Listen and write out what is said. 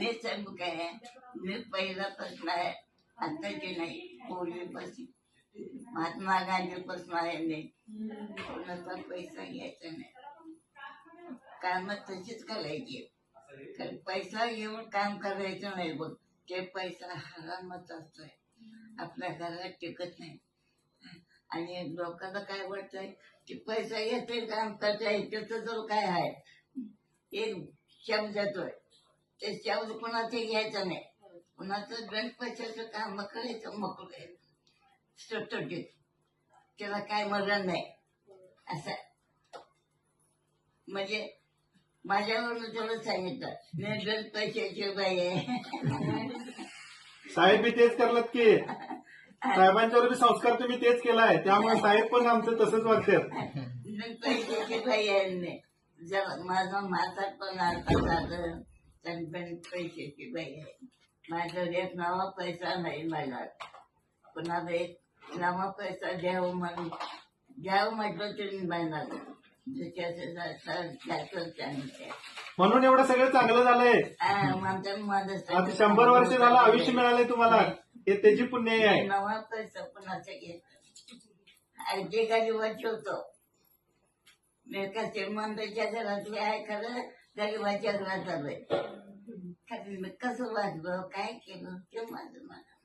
मी सांगू काय मी पहिला प्रश्न आहे आताची नाही पूर्वीपासून महात्मा गांधीपासून आहे मी कोणाचा पैसा घ्यायचा नाही. काम तशीच करायची. कारण पैसा घेऊन काम करायचं नाही बघ ते पैसा हरामच असतोय. आपल्या घरात टिकत नाही. आणि लोकांना काय वाटतंय की पैसा येते काम करता येते तर काय आहे एक शब्द येतोय. ते शब्द कोणाचे घ्यायचं नाही. कुणाचं गण पैशाचं काम करायचं मोकळं आहे. सुटसुटीत त्याला काय मरण नाही. असं. म्हणजे माझ्यावरून तुला सांगितलं मी गण पैशाची बाई आहे. साहेब बी तेच करलात की. साहेबांच्यावर बी संस्कार तुम्ही तेच केलाय. त्यामुळे साहेब पण आमचं तसंच वागतात. मी पैशाची बाई आहे. माझा माझा पण अर्थ झालं तर पण पैशाची बाई आहे माझं एक नवा पैसा नाही मला कुणाला एक नवा पैसा द्यावं म्हणून द्यावं म्हटलं त्याचं सांगितलं म्हणून एवढं सगळं चांगलं झालंय. आता शंभर वर्ष झालं आयुष्य मिळालंय तुम्हाला. हे त्याची पुण्य आहे. नवा पैसा कुणाचा घेत अगदी गरीबाची होतो मी का श्रीमंताच्या घरातले आहे खरं गरीबाच्या घरात आलोय कसं वाजवं काय केलं ते माझं मला